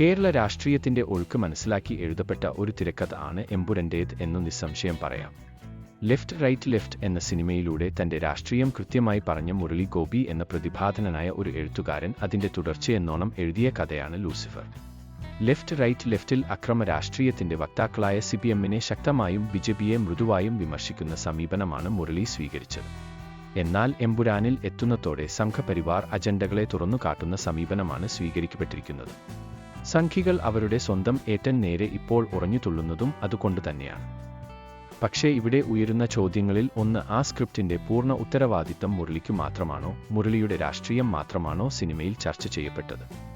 കേരള രാഷ്ട്രീയത്തിന്റെ ഒഴുക്ക് മനസ്സിലാക്കി എഴുതപ്പെട്ട ഒരു തിരക്കഥ ആണ് എമ്പുരന്റേത് എന്നു നിസ്സംശയം പറയാം. ലെഫ്റ്റ് റൈറ്റ് ലെഫ്റ്റ് എന്ന സിനിമയിലൂടെ തന്റെ രാഷ്ട്രീയം കൃത്യമായി പറഞ്ഞ മുരളി ഗോപി എന്ന പ്രതിഭാധനനായ ഒരു എഴുത്തുകാരൻ അതിന്റെ തുടർച്ചയെന്നോണം എഴുതിയ കഥയാണ് ലൂസിഫർ. ലെഫ്റ്റ് റൈറ്റ് ലെഫ്റ്റിൽ അക്രമ രാഷ്ട്രീയത്തിന്റെ വക്താക്കളായ സി പി എമ്മിനെ ശക്തമായും ബി ജെ പിയെ മൃദുവായും വിമർശിക്കുന്ന സമീപനമാണ് മുരളി സ്വീകരിച്ചത്. എന്നാൽ എമ്പുരാനിൽ എത്തുന്നതോടെ സംഘപരിവാർ അജണ്ടകളെ തുറന്നുകാട്ടുന്ന സമീപനമാണ് സ്വീകരിക്കപ്പെട്ടിരിക്കുന്നത്. സംഘികൾ അവരുടെ സ്വന്തം ഏറ്റൻ നേരെ ഇപ്പോൾ ഉറഞ്ഞു തുള്ളുന്നതും അതുകൊണ്ട് തന്നെയാണ്. പക്ഷേ ഇവിടെ ഉയരുന്ന ചോദ്യങ്ങളിൽ ഒന്ന് ആ സ്ക്രിപ്റ്റിന്റെ പൂർണ ഉത്തരവാദിത്തം മുരളിക്കു മാത്രമാണോ മുരളിയുടെ രാഷ്ട്രീയം മാത്രമാണോ സിനിമയിൽ ചർച്ച ചെയ്യപ്പെട്ടത്?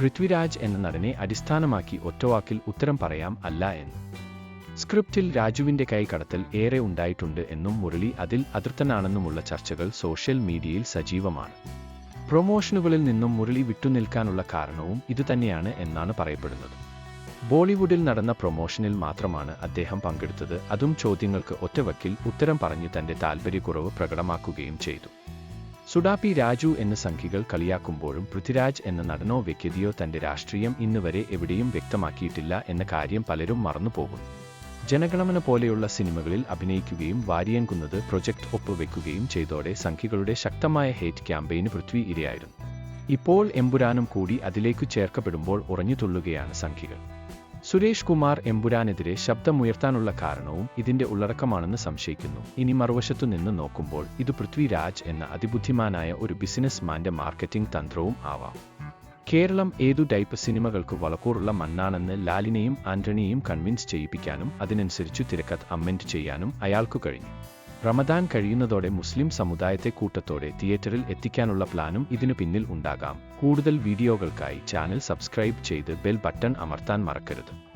പൃഥ്വിരാജ് എന്ന നടനെ അടിസ്ഥാനമാക്കി ഒറ്റവാക്കിൽ ഉത്തരം പറയാം അല്ല എന്ന്. സ്ക്രിപ്റ്റിൽ രാജുവിന്റെ കൈകടത്തൽ ഏറെ ഉണ്ടായിട്ടുണ്ട് എന്നും മുരളി അതിൽ അതൃപ്തനാണെന്നുമുള്ള ചർച്ചകൾ സോഷ്യൽ മീഡിയയിൽ സജീവമാണ്. പ്രൊമോഷനുകളിൽ നിന്നും മുരളി വിട്ടുനിൽക്കാനുള്ള കാരണവും ഇതുതന്നെയാണ് എന്നാണ് പറയപ്പെടുന്നത്. ബോളിവുഡിൽ നടന്ന പ്രൊമോഷനിൽ മാത്രമാണ് അദ്ദേഹം പങ്കെടുത്തത്. അതും ചോദ്യങ്ങൾക്ക് ഒറ്റവക്കിൽ ഉത്തരം പറഞ്ഞ് തന്റെ താൽപര്യക്കുറവ് പ്രകടമാക്കുകയും ചെയ്തു. സുഡാപി രാജു എന്ന സംഖ്യകൾ കളിയാക്കുമ്പോഴും പൃഥ്വിരാജ് എന്ന നടനോ വ്യക്തിയോ തന്റെ രാഷ്ട്രീയം ഇന്നുവരെ എവിടെയും വ്യക്തമാക്കിയിട്ടില്ല എന്ന കാര്യം പലരും മറന്നുപോകും ജനഗണമന പോലെയുള്ള സിനിമകളിൽ അഭിനയിക്കുകയും വാരിയങ്കുന്നത് പ്രൊജക്ട് ഒപ്പുവെക്കുകയും ചെയ്തോടെ സംഖ്യകളുടെ ശക്തമായ ഹേറ്റ് ക്യാമ്പയിന് പൃഥ്വി ഇരയായിരുന്നു. ഇപ്പോൾ എമ്പുരാനും കൂടി അതിലേക്കു ചേർക്കപ്പെടുമ്പോൾ ഉറഞ്ഞുതുള്ളുകയാണ് സംഖ്യകൾ സുരേഷ് കുമാർ എമ്പുരാനെതിരെ ശബ്ദമുയർത്താനുള്ള കാരണവും ഇതിന്റെ ഉള്ളടക്കമാണെന്ന് സംശയിക്കുന്നു. ഇനി മറുവശത്തു നിന്ന് നോക്കുമ്പോൾ ഇത് പൃഥ്വിരാജ് എന്ന അതിബുദ്ധിമാനായ ഒരു ബിസിനസ്മാന്റെ മാർക്കറ്റിംഗ് തന്ത്രവും ആവാം. കേരളം ഏതു ടൈപ്പ് സിനിമകൾക്ക് വളക്കൂറുള്ള മണ്ണാണെന്ന് ലാലിനെയും ആന്റണിയെയും കൺവിൻസ് ചെയ്യിപ്പിക്കാനും അതിനനുസരിച്ചു തിരക്കഥ അമെൻഡ് ചെയ്യാനും അയാൾക്കു കഴിഞ്ഞു. റമദാൻ കഴിയുന്നതോടെ മുസ്ലിം സമുദായത്തെ കൂട്ടത്തോടെ തിയേറ്ററിൽ എത്തിക്കാനുള്ള പ്ലാനും ഇതിനു പിന്നിൽ ഉണ്ടാകാം. കൂടുതൽ വീഡിയോകൾക്കായി ചാനൽ സബ്സ്ക്രൈബ് ചെയ്ത് ബെൽ ബട്ടൺ അമർത്താൻ മറക്കരുത്.